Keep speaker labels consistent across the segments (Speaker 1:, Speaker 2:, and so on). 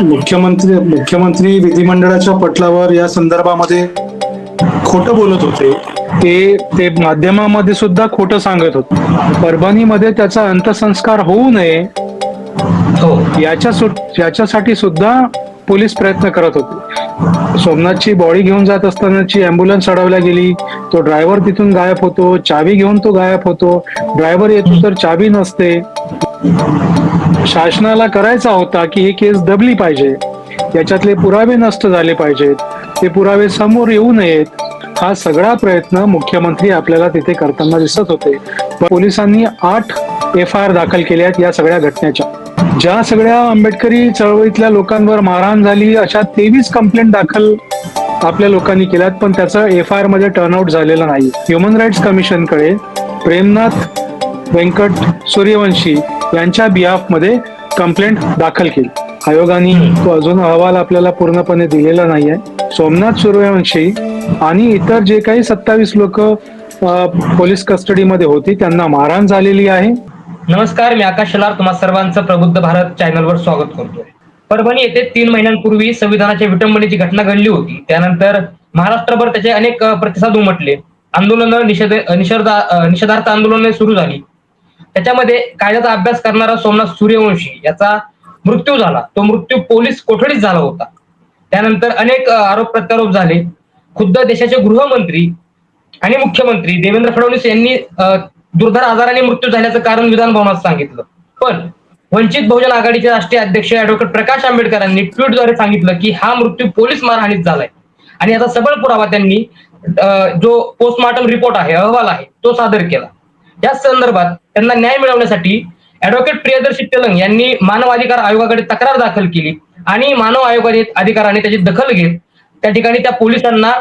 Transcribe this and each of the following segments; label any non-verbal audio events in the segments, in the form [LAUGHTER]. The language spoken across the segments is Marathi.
Speaker 1: मुख्यमंत्री मुख्यमंत्री विधिमंडळाच्या पटलावर या संदर्भामध्ये खोटं बोलत होते. ते ते माध्यमामध्ये सुद्धा खोटं सांगत होते. परभणीमध्ये त्याचा अंत्यसंस्कार होऊ नये
Speaker 2: हो.
Speaker 1: याच्या सुट याच्यासाठी सुद्धा पोलीस प्रयत्न करत होते. सोमनाथची बॉडी घेऊन जात असतानाची अँब्युलन्स अडवल्या गेली. तो ड्रायव्हर तिथून गायब होतो. चावी घेऊन तो गायब होतो. ड्रायव्हर येतो तर चावी नसते. शासनाला करायचा होता की ही केस दबली पाहिजे. याच्यातले पुरावे नष्ट झाले पाहिजेत. ते पुरावे समोर येऊ नयेत. हा सगळा प्रयत्न मुख्यमंत्री आपल्याला तिथे करताना दिसत होते. पोलिसांनी आठ एफ आय आर दाखल केल्या आहेत या सगळ्या घटनेच्या. ज्या सगळ्या आंबेडकरी चळवळीतल्या लोकांवर मारहाण झाली अशा तेवीस कंप्लेंट दाखल आपल्या लोकांनी केल्यात पण त्याचं एफ आय आरमध्ये टर्नआउट झालेलं नाही. ह्युमन राईट्स कमिशनकडे प्रेमनाथ व्यंकट सूर्यवंशी यांच्या बिहाफमध्ये कंप्लेंट दाखल केली. आयोगाने तो अजून अहवाल आपल्याला पूर्णपणे दिलेला नाहीये. सोमनाथ सूर्यवंशी आणि इतर जे काही सत्तावीस लोक पोलीस कस्टडीमध्ये होती त्यांना मारहाण झालेली आहे.
Speaker 2: नमस्कार मी आकाश शेलार. तुम्हा सर्वांचं प्रबुद्ध भारत चॅनलवर स्वागत करतोय. परभणी येथे तीन महिन्यांपूर्वी संविधानाच्या विटंबनेची घटना घडली होती. त्यानंतर महाराष्ट्रभर त्याचे अनेक प्रतिसाद उमटले. आंदोलन निषेध निषेधार्थ आंदोलन सुरू झाली. त्याच्यामध्ये कायद्याचा अभ्यास करणारा सोमनाथ सूर्यवंशी याचा मृत्यू झाला. तो मृत्यू पोलीस कोठडीत झाला होता. त्यानंतर अनेक आरोप प्रत्यारोप झाले. खुद्द देशाचे गृहमंत्री आणि मुख्यमंत्री देवेंद्र फडणवीस यांनी दुर्धर आजाराने मृत्यू झाल्याचं कारण विधान भवनात सांगितलं. पण वंचित बहुजन आघाडीचे राष्ट्रीय अध्यक्ष ऍडव्होकेट प्रकाश आंबेडकरांनी ट्विटद्वारे सांगितलं की हा मृत्यू पोलीस मारहाणीत झालाय. आणि याचा सबळ पुरावा त्यांनी जो पोस्टमॉर्टम रिपोर्ट आहे अहवाल आहे तो सादर केला. या संदर्भात त्यांना न्याय मिळवण्यासाठी ऍडव्होकेट प्रियदर्शी तेलंग यांनी मानव अधिकार आयोगाकडे तक्रार दाखल केली आणि मानव आयोगाने अधिकाराने त्याची दखल घेत त्या ठिकाणी त्या पोलिसांना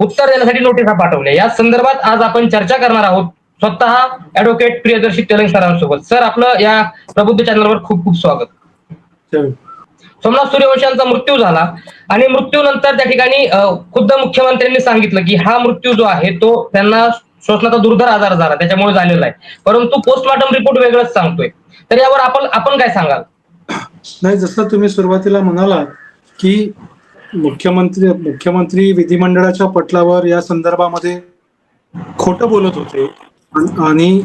Speaker 2: उत्तर देण्यासाठी नोटिसा पाठवल्या या संदर्भात आज आपण चर्चा करणार आहोत स्वतः ऍडव्होकेट प्रियदर्शी तेलंग सरांसोबत. सर आपलं या प्रबुद्ध चॅनलवर खूप खूप स्वागत. सोमनाथ सूर्यवंशांचा मृत्यू झाला आणि मृत्यूनंतर त्या ठिकाणी खुद्द मुख्यमंत्र्यांनी सांगितलं की हा मृत्यू जो आहे तो त्यांना श्वसनाचा दुर्धर आजार झाला त्याच्यामुळे झालेला आहे. परंतु पोस्टमॉर्टम रिपोर्ट वेगळंच सांगतोय. तर यावर आपण आपण काय सांगाल?
Speaker 1: नाही जसं तुम्ही सुरुवातीला म्हणालात की मुख्यमंत्री मुख्यमंत्री विधिमंडळाच्या पटलावर या संदर्भामध्ये खोटं बोलत होते. आणि- आणि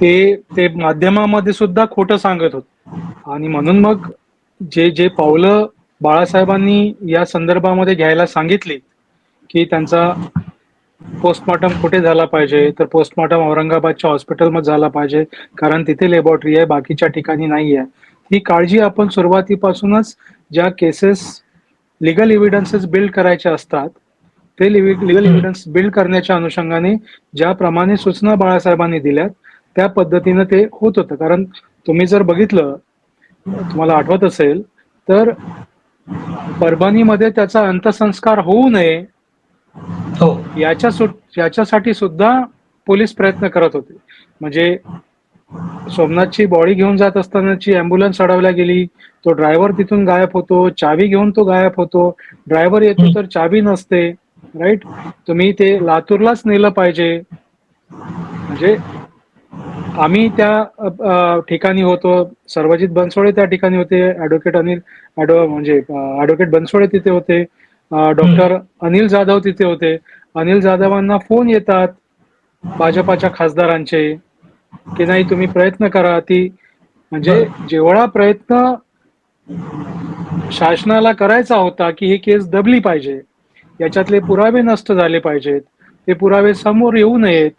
Speaker 1: ते ते माध्यमामध्ये सुद्धा खोटं सांगत होते. आणि म्हणून मग जे जे पावलं बाळासाहेबांनी या संदर्भामध्ये घ्यायला सांगितली की त्यांचा पोस्टमॉर्टम कुठे झाला पाहिजे? तर पोस्टमॉर्टम औरंगाबादच्या हॉस्पिटलमध्ये झाला पाहिजे. कारण तिथे लॅबोरेटरी आहे बाकीच्या ठिकाणी नाही आहे ही काळजी आपण सुरुवातीपासूनच ज्या केसेस लिगल एव्हिडन्सेस बिल्ड करायचे असतात ते लिगल एव्हिडन्स बिल्ड करण्याच्या अनुषंगाने ज्याप्रमाणे सूचना बाळासाहेबांनी दिल्यात त्या पद्धतीनं ते होत होतं. कारण तुम्ही जर बघितलं तुम्हाला आठवत असेल तर परभणीमध्ये त्याचा अंत्यसंस्कार होऊ नये
Speaker 2: हो.
Speaker 1: याच्या याच्यासाठी सुद्धा पोलीस प्रयत्न करत होते. म्हणजे सोमनाथची बॉडी घेऊन जात असतानाची अँब्युलन्स अडवल्या गेली तो ड्रायव्हर तिथून गायब होतो चावी घेऊन तो गायब होतो. ड्रायव्हर येतो तर चावी नसते राईट? तुम्ही ते लातूरलाच नेलं पाहिजे. म्हणजे आम्ही त्या ठिकाणी होतो. सर्वजित बनसोडे त्या ठिकाणी होते. ऍडव्होकेट अनिल ऍडव म्हणजे ऍडव्होकेट बनसोडे तिथे होते. डॉक्टर अनिल जाधव तिथे होते. अनिल जाधवांना फोन येतात भाजपाच्या खासदारांचे की नाही तुम्ही प्रयत्न करा. ती म्हणजे जेवढा प्रयत्न शासनाला करायचा होता की ही केस दबली पाहिजे. याच्यातले पुरावे नष्ट झाले पाहिजेत. ते पुरावे समोर येऊ नयेत.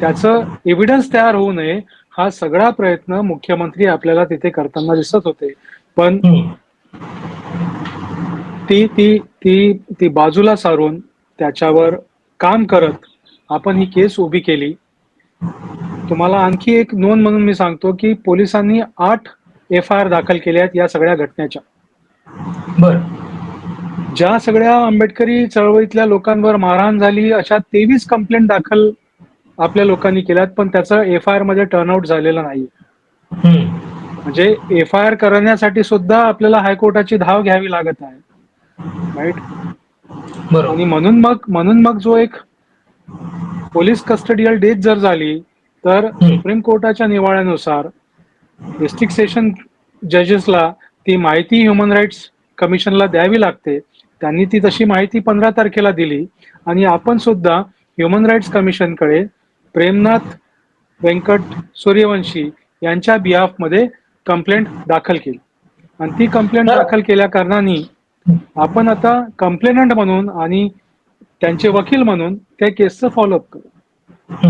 Speaker 1: त्याचं एव्हिडन्स तयार होऊ नये हा सगळा प्रयत्न मुख्यमंत्री आपल्याला तिथे करताना दिसत होते. पण. ती ती ती ती बाजूला सारून त्याच्यावर काम करत आपण ही केस उभी केली. तुम्हाला आणखी एक नोंद म्हणून मी सांगतो की पोलिसांनी आठ एफ आय आर दाखल केल्या आहेत या सगळ्या घटनेच्या.
Speaker 2: बर.
Speaker 1: ज्या सगळ्या आंबेडकरी चळवळीतल्या लोकांवर मारहाण झाली अशा तेवीस कंप्लेंट दाखल आपल्या लोकांनी केल्यात पण त्याचं एफ आय आरमध्ये टर्नआउट झालेलं नाही. म्हणजे एफ आय आर करण्यासाठी सुद्धा आपल्याला हायकोर्टाची धाव घ्यावी लागत आहे. राईट आणि म्हणून मग म्हणून मग जो एक पोलीस कस्टडियल डेथ जर झाली तर सुप्रीम कोर्टाच्या निवाड्यानुसार डिस्ट्रिक्ट सेशन जजेसला ती माहिती ह्युमन राईट्स कमिशनला द्यावी लागते. त्यांनी ती तशी माहिती पंधरा तारखेला दिली. आणि आपण सुद्धा ह्युमन राईट्स कमिशनकडे प्रेमनाथ व्यंकट सूर्यवंशी यांच्या बिहाफमध्ये कंप्लेंट दाखल केली. आणि ती कंप्लेंट दाखल केल्या कारणाने आपण आता कंप्लेनंट म्हणून आणि त्यांचे वकील म्हणून त्या केसचं फॉलोअप करू.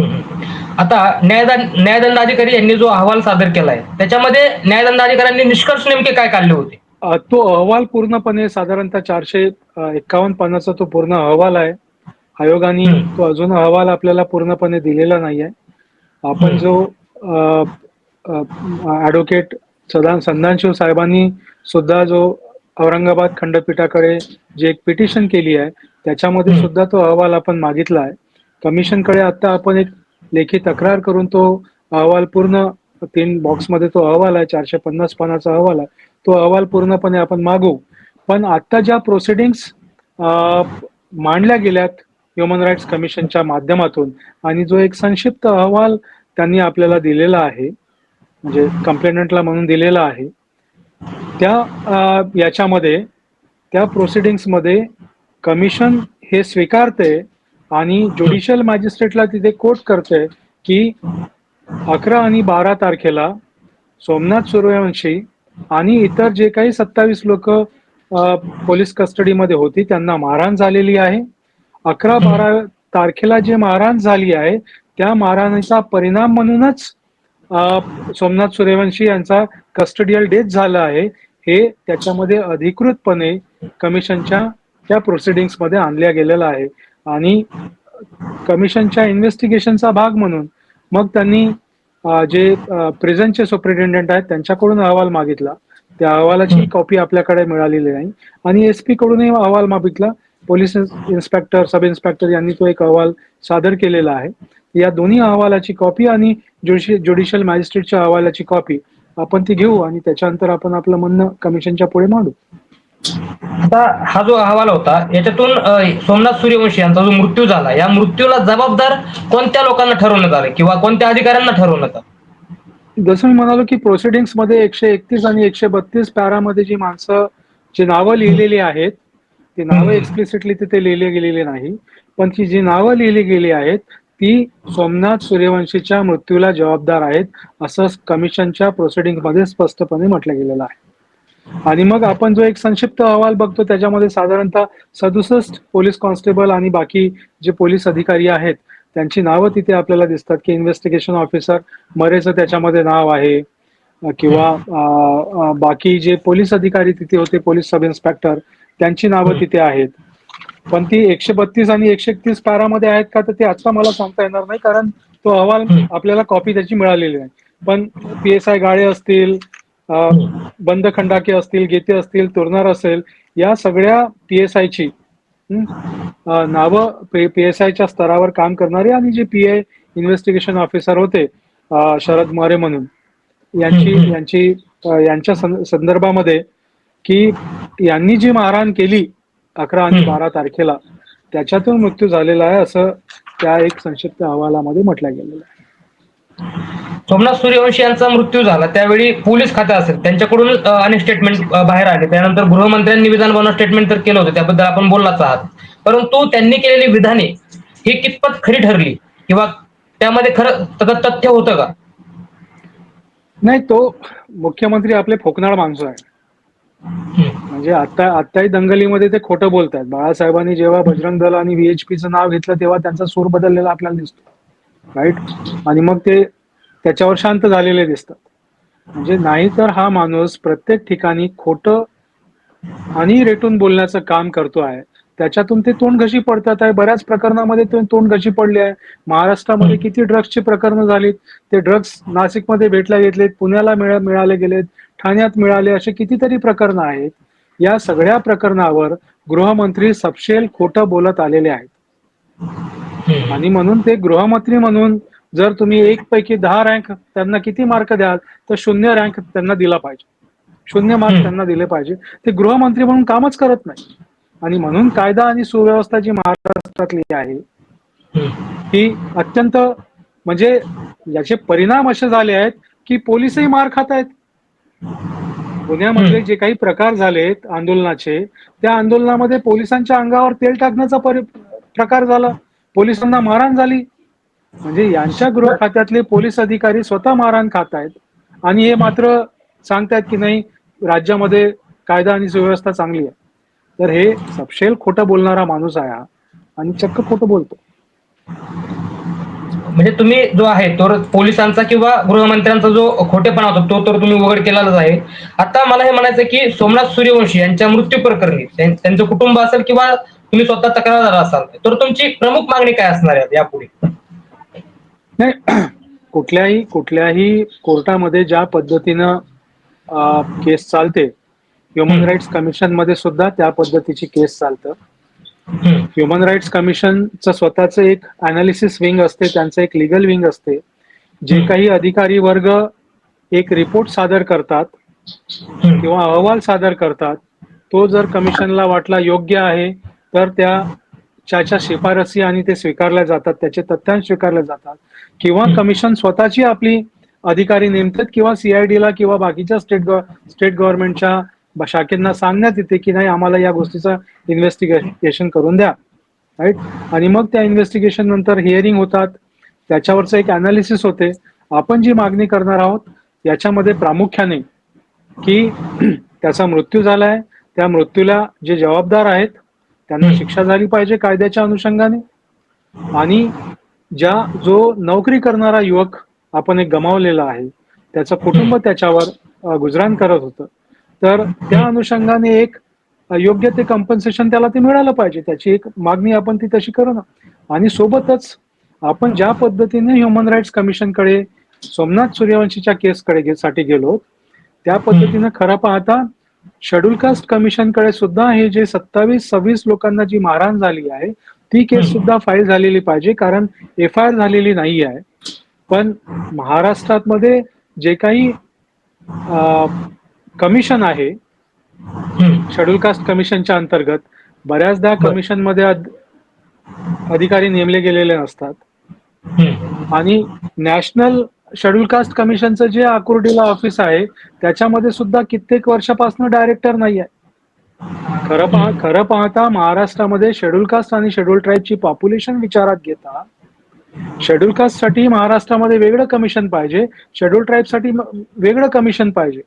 Speaker 2: आता न्यायदंड न्यायदंड अधिकारी यांनी जो अहवाल सादर केलाय त्याच्यामध्ये न्यायदंड अधिकाऱ्यांनी निष्कर्ष नेमके काय काढले होते
Speaker 1: तो अहवाल पूर्णपणे साधारणतः चारशे एकावन्न पानाचा तो पूर्ण अहवाल आहे आयोगाने. तो अजून अहवाल आपल्याला पूर्णपणे दिलेला नाही आहे आपण. जो ऍडव्होकेट सदा संधानशिव साहेबांनी सुद्धा जो औरंगाबाद खंडपीठाकडे जे एक पिटिशन केली आहे त्याच्यामध्ये. सुद्धा तो अहवाल आपण मागितला आहे कमिशनकडे आता आपण एक लेखी तक्रार करून तो अहवाल पूर्ण तीन बॉक्समध्ये तो अहवाल आहे चारशे पन्नास पानाचा अहवाल आहे तो अहवाल पूर्णपणे आपण मागू पण आता ज्या प्रोसिडिंग्स मांडल्या गेल्यात ह्युमन राईट्स कमिशनच्या माध्यमातून आणि जो एक संक्षिप्त अहवाल त्यांनी आपल्याला दिलेला आहे म्हणजे कंप्लेनंटला म्हणून दिलेला आहे त्या याच्यामध्ये त्या प्रोसिडिंग्समध्ये कमिशन हे स्वीकारते आणि ज्युडिशियल मॅजिस्ट्रेटला तिथे कोर्ट करते की अकरा आणि बारा तारखेला सोमनाथ सूर्यवंशी आणि इतर जे काही सत्तावीस लोक पोलीस कस्टडीमध्ये होती त्यांना मारहाण झालेली आहे. अकरा बारा तारखेला जे मारहाण झाली आहे त्या मारहाणीचा परिणाम म्हणूनच सोमनाथ सूर्यवंशी यांचा कस्टडियल डेथ झाला आहे हे त्याच्यामध्ये अधिकृतपणे कमिशनच्या त्या प्रोसिडिंग्समध्ये आणल्या गेलेलं आहे. आणि कमिशनच्या इन्व्हेस्टिगेशनचा भाग म्हणून मग त्यांनी जे प्रिझनचे सुप्रिटेंडंट आहेत त्यांच्याकडून अहवाल मागितला. त्या अहवालाची कॉपी आपल्याकडे मिळालेली नाही. आणि एसपी कडूनही अहवाल मागितला. पोलीस इन्स्पेक्टर सब इन्स्पेक्टर यांनी तो एक अहवाल सादर केलेला आहे. या दोन्ही अहवालाची कॉपी आणि ज्युडिशियल मॅजिस्ट्रेटच्या अहवालाची कॉपी आपण ती घेऊ आणि त्याच्यानंतर आपण आपलं म्हणणं कमिशनच्या पुढे मांडू.
Speaker 2: आता हा जो अहवाल होता याच्यातून सोमनाथ सूर्यवंशी यांचा जो मृत्यू झाला या मृत्यूला जबाबदार कोणत्या लोकांना ठरवण्यात आलं किंवा कोणत्या अधिकाऱ्यांना ठरवण्यात आलं?
Speaker 1: जसं मी म्हणालो की प्रोसिडिंग्समध्ये एकशे एकतीस आणि एकशे बत्तीस पॅरामध्ये जी माणसं जी नावं लिहिलेली आहेत ती नावं. एक्सप्लिसिटली तिथे लिहिली गेलेली नाही. पण ती जी नावं लिहिली गेली आहेत ती सोमनाथ सूर्यवंशीच्या मृत्यूला जबाबदार आहेत असं कमिशनच्या प्रोसिडिंगमध्ये स्पष्टपणे म्हटलं गेलेलं आहे. आणि मग आपण जो एक संक्षिप्त अहवाल बघतो त्याच्यामध्ये साधारणतः सदुसष्ट पोलीस कॉन्स्टेबल आणि बाकी जे पोलीस अधिकारी आहेत त्यांची नावं तिथे आपल्याला दिसतात की इन्व्हेस्टिगेशन ऑफिसर मरेचं त्याच्यामध्ये नाव आहे किंवा बाकी जे पोलीस अधिकारी तिथे होते पोलीस सब इन्स्पेक्टर त्यांची नावं तिथे आहेत. पण ती एकशे बत्तीस आणि एकशे एकतीस पॅरामध्ये आहेत का तर ते आता मला सांगता येणार नाही कारण तो अहवाल. आपल्याला कॉपी त्याची मिळालेली नाही पण पी एस आय गाळे असतील बंद खंडाके असतील गीते असतील तुरनार असेल या सगळ्या पी एस आयची नावं पी एस आयच्या स्तरावर काम करणारे आणि J P I investigation officer होते शरद मोरे म्हणून यांची. यांची यांच्या संदर्भामध्ये की यांनी जी मारहाण केली अकरा आणि. बारा तारखेला त्याच्यातून मृत्यू झालेला आहे असं त्या एक संक्षिप्त अहवालामध्ये म्हटलं गेलेलं आहे.
Speaker 2: सोमनाथ सूर्यवंशी यांचा मृत्यू झाला. त्यावेळी पोलीस खाते असेल. त्यांच्याकडून अनेक स्टेटमेंट बाहेर आले. त्यानंतर गृहमंत्र्यांनी विधानभवनात स्टेटमेंट तर केलं होतं. त्याबद्दल आपण बोललाच आहात. परंतु त्यांनी केलेली विधाने ही कितपत खरी ठरली? किंवा त्यामध्ये खरं तथ्य होतं का?
Speaker 1: नाही तो मुख्यमंत्री आपले फोकनाळ माणसं आहे. म्हणजे आता आताही दंगलीमध्ये ते खोटं बोलतात बाळासाहेबांनी जेव्हा बजरंग दल आणि व्हीएचपीचं नाव घेतलं तेव्हा त्यांचा सूर बदललेला आपल्याला दिसतो. राईट आणि मग ते त्याच्यावर शांत झालेले दिसतात. म्हणजे नाही तर हा माणूस प्रत्येक ठिकाणी खोटं आणि रेटून बोलण्याचं काम करतो आहे. त्याच्यातून ते तोंड घशी पडतात आहे. बऱ्याच प्रकरणामध्ये ते तोंड घशी पडले आहे. महाराष्ट्रामध्ये किती ड्रग्सची प्रकरणं झालीत? ते ड्रग्स नाशिकमध्ये भेटल्या घेतलेत पुण्याला मिळा मिळाले गेलेत. ठाण्यात मिळाले असे कितीतरी प्रकरणं आहेत या सगळ्या प्रकरणावर गृहमंत्री सपशेल खोटं बोलत आलेले आहेत. आणि म्हणून ते गृहमंत्री म्हणून जर तुम्ही एक पैकी दहा रँक त्यांना किती मार्क द्याल तर शून्य रँक त्यांना दिला पाहिजे शून्य मार्क. त्यांना दिले पाहिजे ते गृहमंत्री म्हणून कामच करत नाही आणि म्हणून कायदा आणि सुव्यवस्था जी महाराष्ट्रातली आहे. ही अत्यंत म्हणजे याचे परिणाम असे झाले आहेत की पोलिसही मार खात आहेत पुण्यामध्ये जे काही प्रकार झालेत आंदोलनाचे त्या आंदोलनामध्ये पोलिसांच्या अंगावर तेल टाकण्याचा परि- प्रकार झाला. पोलिसांना मारहाण झाली. म्हणजे यांच्या गृह खात्यातले पोलीस अधिकारी स्वतः मारहाण खात आहेत आणि हे मात्र सांगतायत की नाही राज्यामध्ये कायदा आणि सुव्यवस्था चांगली आहे. तर हे सपशेल खोटं बोलणारा माणूस आहे हा. आणि चक्क खोटं बोलतो.
Speaker 2: म्हणजे तुम्ही जो आहे तो पोलिसांचा किंवा गृहमंत्र्यांचा जो खोटेपणा होता तो तर तुम्ही उघड केलेलाच आहे आता मला हे म्हणायचं की सोमनाथ सूर्यवंशी यांच्या मृत्यू प्रकरणी त्यां- त्यांचं कुटुंब असेल किंवा तुम्ही स्वतः तक्रारदार असाल तर तुमची प्रमुख मागणी काय असणार आहे यापुढे
Speaker 1: नाही [CLEARS THROAT] कुठल्याही कुठल्याही कोर्टामध्ये ज्या पद्धतीनं केस चालते ह्युमन. राईट्स कमिशनमध्ये सुद्धा त्या पद्धतीची केस चालतं. ह्युमन राईट्स कमिशनचं स्वतःचं एक अनालिसिस विंग असते त्यांचं एक लिगल विंग असते जे. काही अधिकारी वर्ग एक रिपोर्ट सादर करतात. किंवा अहवाल सादर करतात तो जर कमिशनला वाटला योग्य आहे तर त्या त्याच्या शिफारसी आणि ते स्वीकारल्या जातात त्याचे तथ्यांश स्वीकारले जातात किंवा. कमिशन स्वतःची आपली अधिकारी नेमतात किंवा सीआयडीला किंवा बाकीच्या स्टेट स्टेट गव्हर्नमेंटच्या शाखेंना सांगण्यात येते की नाही आम्हाला या गोष्टीचं इन्व्हेस्टिगेशन करून द्या. राईट आणि मग त्या इन्व्हेस्टिगेशन नंतर हिअरिंग होतात. त्याच्यावरचं एक अनालिसिस होते. आपण जी मागणी करणार आहोत याच्यामध्ये प्रामुख्याने की [CLEARS THROAT] त्याचा मृत्यू झालाय. त्या मृत्यूला जे जबाबदार आहेत त्यांना. शिक्षा झाली पाहिजे कायद्याच्या अनुषंगाने. आणि ज्या जो नोकरी करणारा युवक आपण एक गमावलेला आहे त्याचं कुटुंब त्याच्यावर गुजराण करत होतं. तर त्या अनुषंगाने एक योग्य ते कम्पन्सेशन त्याला ते मिळालं पाहिजे. त्याची एक मागणी आपण ती तशी करू ना. आणि सोबतच आपण ज्या पद्धतीने ह्युमन राईट्स कमिशनकडे सोमनाथ सूर्यवंशीच्या केसकडे गे- साठी गेलो त्या पद्धतीनं खरं पाहता शेड्यूल कास्ट कमिशनकडे सुद्धा हे जे सत्तावीस सव्वीस लोकांना जी मारहाण झाली आहे ती केस. सुद्धा फाईल झालेली पाहिजे कारण एफ आय आर झालेली नाही आहे. पण महाराष्ट्रात मध्ये जे काही कमिशन आहे. शेड्यूल कास्ट कमिशनच्या अंतर्गत बऱ्याचदा. कमिशनमध्ये अध- अधिकारी नेमले गेलेले नसतात
Speaker 2: हम्म.
Speaker 1: आणि नॅशनल शेड्यूल कास्ट कमिशनचं जे आकुर्डीला ऑफिस आहे त्याच्यामध्ये सुद्धा कित्येक वर्षापासून डायरेक्टर नाही आहे खरं पाह खरं पाहता महाराष्ट्रामध्ये शेड्यूल कास्ट आणि शेड्यूल ट्राईबची पॉप्युलेशन विचारात घेता शेड्यूल कास्टसाठी महाराष्ट्रामध्ये वेगळं कमिशन पाहिजे शेड्यूल ट्राईबसाठी म- वेगळं कमिशन पाहिजे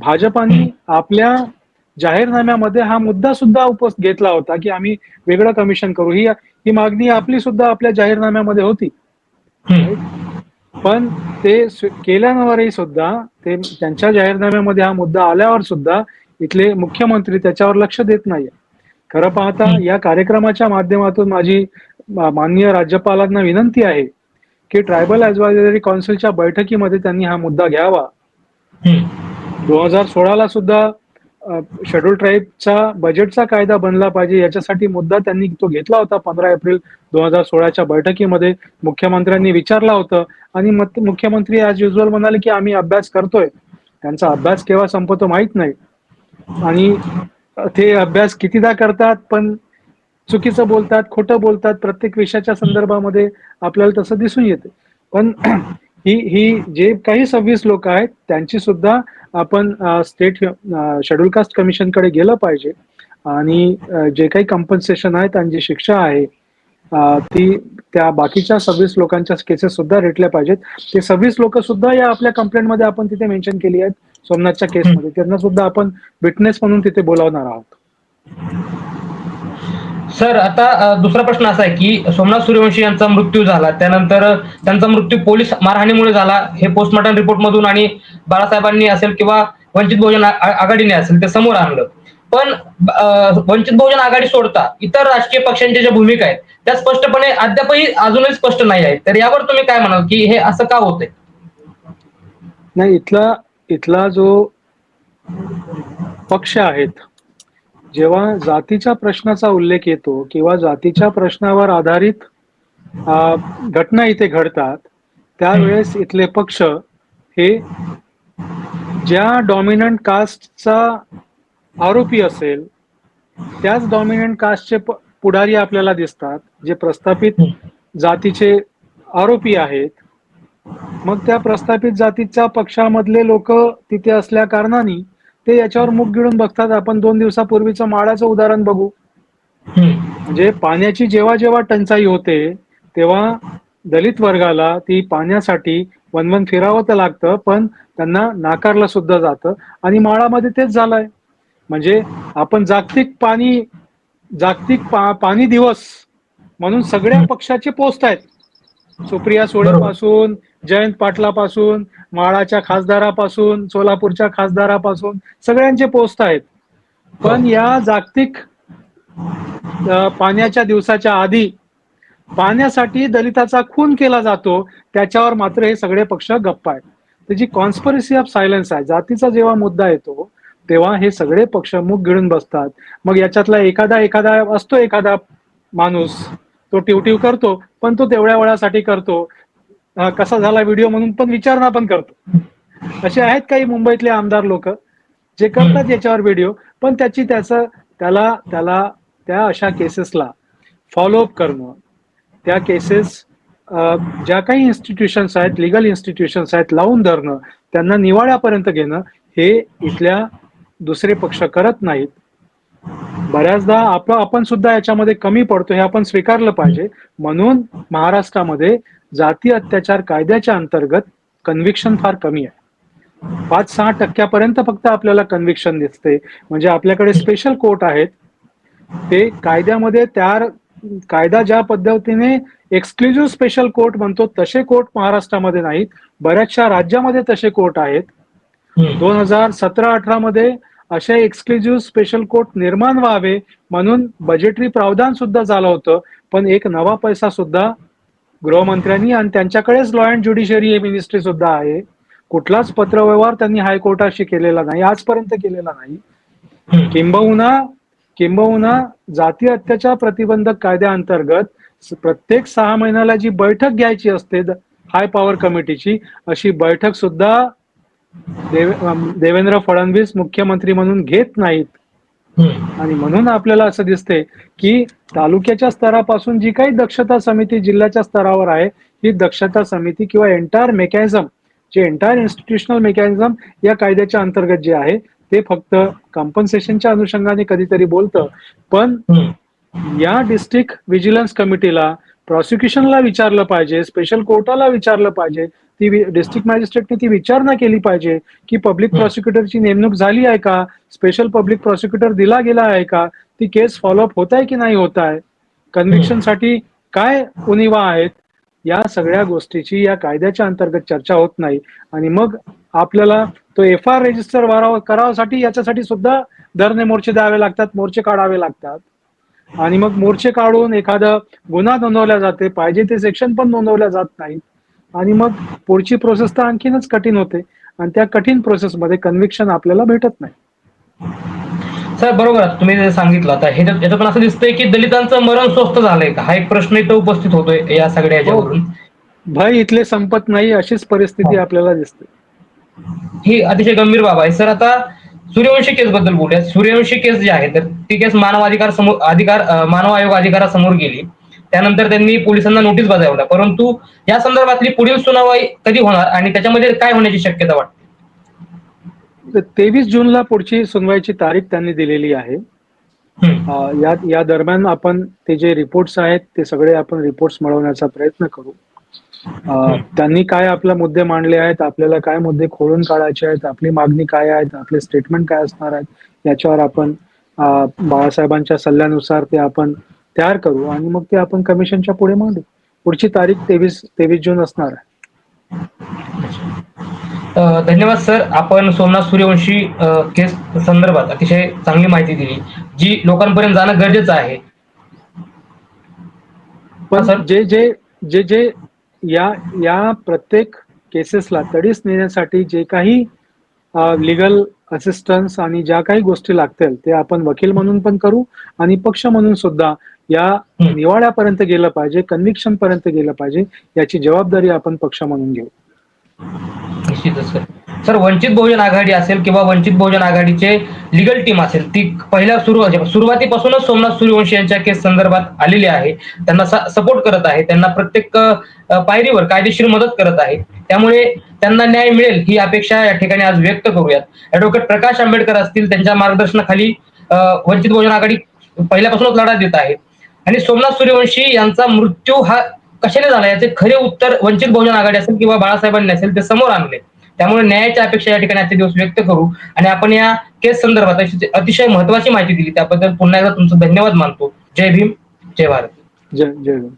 Speaker 1: भाजपाने आपल्या जाहीरनाम्यामध्ये हा मुद्दा सुद्धा उपस घेतला होता की आम्ही वेगळं कमिशन करू ही ही मागणी आपली सुद्धा आपल्या जाहीरनाम्यामध्ये होती. पण ते केल्यावरही सुद्धा ते त्यांच्या जाहीरनाम्यामध्ये हा मुद्दा आल्यावर सुद्धा इथले मुख्यमंत्री त्याच्यावर लक्ष देत नाहीये खरं पाहता या कार्यक्रमाच्या माध्यमातून माझी माननीय राज्यपालांना विनंती आहे की ट्रायबल ऍडव्हायझरी काउन्सिलच्या बैठकीमध्ये त्यांनी हा मुद्दा घ्यावा. दोन हजार सोळाला सुद्धा शेड्यूल ट्राईबचा बजेटचा कायदा बनला पाहिजे याच्यासाठी मुद्दा त्यांनी तो घेतला होता पंधरा एप्रिल दोन हजार सोळाच्या बैठकीमध्ये. मुख्यमंत्र्यांनी विचारला होतं आणि मुख्यमंत्री आज युजल म्हणाले की आम्ही अभ्यास करतोय. त्यांचा अभ्यास केव्हा संपतो माहीत नाही. आणि ते अभ्यास कितीदा करतात पण चुकीचं बोलतात खोटं बोलतात प्रत्येक विषयाच्या संदर्भामध्ये आपल्याला तसं दिसून येते. पण [CLEARS THROAT] ही ही जे काही सव्वीस लोक आहेत त्यांची सुद्धा आपण स्टेट शेड्यूल कास्ट कमिशनकडे गेलं पाहिजे. आणि जे काही कम्पन्सेशन आहेत आणि जी शिक्षा आहे ती त्या बाकीच्या सव्वीस लोकांच्या केसेस सुद्धा रेटल्या पाहिजेत. ते सव्वीस लोक सुद्धा या आपल्या कंप्लेंटमध्ये आपण तिथे मेन्शन केली आहेत सोमनाथच्या केसमध्ये त्यांना सुद्धा आपण विटनेस म्हणून तिथे बोलावणार आहोत.
Speaker 2: सर आता दुसरा प्रश्न असा आहे की सोमनाथ सूर्यवंशी यांचा मृत्यू झाला त्यानंतर त्यांचा मृत्यू पोलीस मारहाणीमुळे झाला हे पोस्टमॉर्टम रिपोर्ट मधून आणि बाळासाहेबांनी असेल किंवा वंचित बहुजन आघाडीने असेल ते समोर आणलं. पण वंचित बहुजन आघाडी सोडता इतर राजकीय पक्षांच्या ज्या भूमिका आहेत त्या स्पष्टपणे अद्यापही अजूनही स्पष्ट नाही आहेत. तर यावर तुम्ही काय म्हणाल की हे असं का होतंय?
Speaker 1: नाही इथला इथला जो पक्ष आहेत जेव्हा जातीच्या प्रश्नाचा उल्लेख येतो किंवा जातीच्या प्रश्नावर आधारित घटना इथे घडतात त्यावेळेस इथले पक्ष हे ज्या डॉमिनंट कास्टचा आरोपी असेल त्याच डॉमिनंट कास्टचे पुढारी आपल्याला दिसतात जे प्रस्थापित जातीचे आरोपी आहेत. मग त्या प्रस्थापित जातीच्या पक्षामधले लोक तिथे असल्या कारणाने ते याच्यावर मुख गिळून बघतात. आपण दोन दिवसापूर्वीचं माळाचं उदाहरण बघू. म्हणजे पाण्याची जेव्हा जेव्हा टंचाई होते तेव्हा दलित वर्गाला ती पाण्यासाठी वनवन फिरावं तर लागतं पण त्यांना नाकारलं सुद्धा जातं. आणि माळामध्ये तेच झालंय. म्हणजे आपण जागतिक पाणी जागतिक पा, पाणी दिवस म्हणून सगळ्या पक्षाचे पोस्ट आहेत. सुप्रिया सुळे
Speaker 2: बरोबर.
Speaker 1: पासून जयंत पाटलापासून माळाच्या खासदारापासून सोलापूरच्या खासदारापासून सगळ्यांचे पोस्ट आहेत. पण या जागतिक पाण्याच्या दिवसाच्या आधी पाण्यासाठी दलिताचा खून केला जातो त्याच्यावर मात्र हे सगळे पक्ष गप्प आहेत. त्याची कॉन्स्परसी ऑफ सायलन्स आहे जातीचा जेव्हा मुद्दा येतो तेव्हा हे सगळे पक्ष मुख गिळून बसतात. मग याच्यातला एखादा एखादा असतो एखादा माणूस तो टिवटिव करतो पण तो तेवढ्या वेळासाठी करतो. कसा झाला व्हिडिओ म्हणून पण विचारणा पण करतो. असे आहेत काही मुंबईतले आमदार लोक जे करतात याच्यावर व्हिडिओ पण त्याची त्याचं त्याला त्याला त्या अशा केसेसला फॉलोअप करणं. त्या केसेस ज्या काही इन्स्टिट्यूशन्स आहेत लिगल इन्स्टिट्यूशन्स आहेत लावून धरणं त्यांना निवाड्यापर्यंत घेणं हे इथल्या दुसरे पक्ष करत नाहीत. बऱ्याचदा आपलं आपण सुद्धा याच्यामध्ये कमी पडतो हे आपण स्वीकारलं पाहिजे. म्हणून महाराष्ट्रामध्ये जाती अत्याचार कायद्याच्या अंतर्गत कन्व्हिक्शन फार कमी आहे. पाच सहा टक्क्यापर्यंत फक्त आपल्याला कन्व्हिक्शन दिसते. म्हणजे आपल्याकडे स्पेशल कोर्ट आहेत. ते कायद्यामध्ये त्या कायदा ज्या पद्धतीने एक्सक्लुझिव्ह स्पेशल कोर्ट म्हणतो तसे कोर्ट महाराष्ट्रामध्ये नाहीत. बऱ्याचशा राज्यामध्ये तसे कोर्ट आहेत. दोन हजार सतरा अठरा मध्ये असे एक्सक्लुझिव्ह स्पेशल कोर्ट निर्माण व्हावे म्हणून बजेटरी प्रावधान सुद्धा झालं होतं. पण एक नवा पैसा सुद्धा गृहमंत्र्यांनी आणि त्यांच्याकडेच लॉ अँड ज्युडिशरी मिनिस्ट्री सुद्धा आहे. कुठलाच पत्रव्यवहार त्यांनी हायकोर्टाशी केलेला नाही आजपर्यंत केलेला नाही. किंबहुना किंबहुना जाती अत्याचार प्रतिबंधक कायद्याअंतर्गत प्रत्येक सहा महिन्याला जी बैठक घ्यायची असते हाय पॉवर कमिटीची अशी बैठक सुद्धा देव देवेंद्र फडणवीस मुख्यमंत्री म्हणून घेत नाहीत. आणि म्हणून आपल्याला असं दिसते की तालुक्याच्या स्तरापासून जी काही दक्षता समिती जिल्ह्याच्या स्तरावर आहे ही दक्षता समिती किंवा एंटायर मेकॅनिझम जे एंटायर इन्स्टिट्यूशनल मेकॅनिझम या कायद्याच्या अंतर्गत जे आहे ते फक्त कॉम्पन्सेशनच्या अनुषंगाने कधीतरी बोलतं पण. या डिस्ट्रिक्ट विजिलन्स कमिटीला प्रॉसिक्युशनला विचारलं पाहिजे स्पेशल कोर्टाला विचारलं पाहिजे ती डिस्ट्रिक्ट मॅजिस्ट्रेटने ती विचारणा केली पाहिजे की पब्लिक. प्रॉसिक्युटरची नेमणूक झाली आहे का स्पेशल पब्लिक प्रॉसिक्युटर दिला गेला आहे का ती केस फॉलोअप होत आहे की नाही होत आहे कन्व्हिक्शनसाठी काय उणिवा आहेत या सगळ्या गोष्टीची या कायद्याच्या अंतर्गत चर्चा होत नाही. आणि मग आपल्याला तो एफ आर रेजिस्टर करावासाठी याच्यासाठी सुद्धा धरणे मोर्चे द्यावे लागतात मोर्चे काढावे लागतात. आणि मग मोर्चे काढून एखादा गुन्हा नोंदवला जाते पाहिजे ते सेक्शन पण नोंदवल्या जात नाहीत आणि मग पुढची प्रोसेस तर आणखीनच कठीण होते. आणि त्या कठीण प्रोसेसमध्ये कन्व्हिक्शन आपल्याला भेटत नाही.
Speaker 2: सर बरोबर. तुम्ही जे सांगितलं आता ह्याच्यात याच्यातून असं दिसतंय की दलितांचं मरण स्वस्त झालंय का? हा एक प्रश्न इथं उपस्थित होतोय या सगळ्या याच्यावरून.
Speaker 1: भय इथले संपत नाही अशीच परिस्थिती
Speaker 2: हो.
Speaker 1: आपल्याला दिसते.
Speaker 2: ही अतिशय गंभीर बाब आहे. सर आता सूर्यवंशी केस बद्दल बोलूया सूर्यवंशी केस जी आहे तर ती केस मानव अधिकार समोर अधिकार मानव आयोग अधिकारासमोर गेली. त्यानंतर त्यांनी पोलिसांना नोटीस बजावल्या परंतु या संदर्भातली पुढील सुनावणी कधी होणार आणि त्याच्यामध्ये काय होण्याची शक्यता वाटते?
Speaker 1: तेवीस जूनला पुढची सुनवाईची तारीख त्यांनी दिलेली आहे. या या दरम्यान आपण ते जे रिपोर्ट्स आहेत ते सगळे आपण रिपोर्ट्स मिळवण्याचा प्रयत्न करू. त्यांनी काय आपले मुद्दे मांडले आहेत आपल्याला काय मुद्दे खोडून काढायचे आहेत आपली मागणी काय आहेत आपले स्टेटमेंट काय असणार आहेत याच्यावर आपण बाळासाहेबांच्या सल्ल्यानुसार ते आपण तयार करू आणि मग ते आपण कमिशनच्या पुढे मांडू. पुढची तारीख तेवीस तेवीस जून असणार आहे.
Speaker 2: धन्यवाद सर. आपण सोमनाथ सूर्यवंशी केस संदर्भात अतिशय चांगली माहिती दिली जी लोकांपर्यंत जाणं गरजेचं आहे. हा, सर.
Speaker 1: पण जे जे जे जे या या प्रत्येक केसेसला तडीस नेण्यासाठी जे काही लिगल असिस्टन्स आणि ज्या काही गोष्टी लागतील ते आपण वकील म्हणून पण करू आणि पक्ष म्हणून सुद्धा या. निवाड्यापर्यंत गेलं पाहिजे कन्व्हिक्शन पर्यंत गेलं पाहिजे याची जबाबदारी आपण पक्ष म्हणून घेऊ
Speaker 2: निश्चितच सर. सर वंचित बहुजन आघाडी असेल किंवा वंचित बहुजन आघाडीचे लिगल टीम असेल ती पहिल्या सुरुवात सुरुवातीपासूनच सोमनाथ सूर्यवंशी यांच्या केस संदर्भात आलेली आहे. त्यांना सपोर्ट करत आहे. त्यांना प्रत्येक पायरीवर कायदेशीर मदत करत आहे. त्यामुळे त्यांना न्याय मिळेल ही अपेक्षा या ठिकाणी आज व्यक्त करूयात. ऍडव्होकेट प्रकाश आंबेडकर असतील त्यांच्या मार्गदर्शनाखाली वंचित बहुजन आघाडी पहिल्यापासूनच लढा देत आहे. आणि सोमनाथ सूर्यवंशी यांचा मृत्यू हा कशाने झाला? याचे खरे उत्तर वंचित बहुजन आघाडी असेल किंवा बाळासाहेबांनी असेल ते समोर आणले. त्यामुळे न्यायाच्या अपेक्षा या ठिकाणी आजचे दिवस व्यक्त करू. आणि आपण या केस संदर्भात अतिशय महत्वाची माहिती दिली त्याबद्दल पुन्हा एकदा तुमचं धन्यवाद मानतो. जय भीम जय भारत.
Speaker 1: जय जय भीम.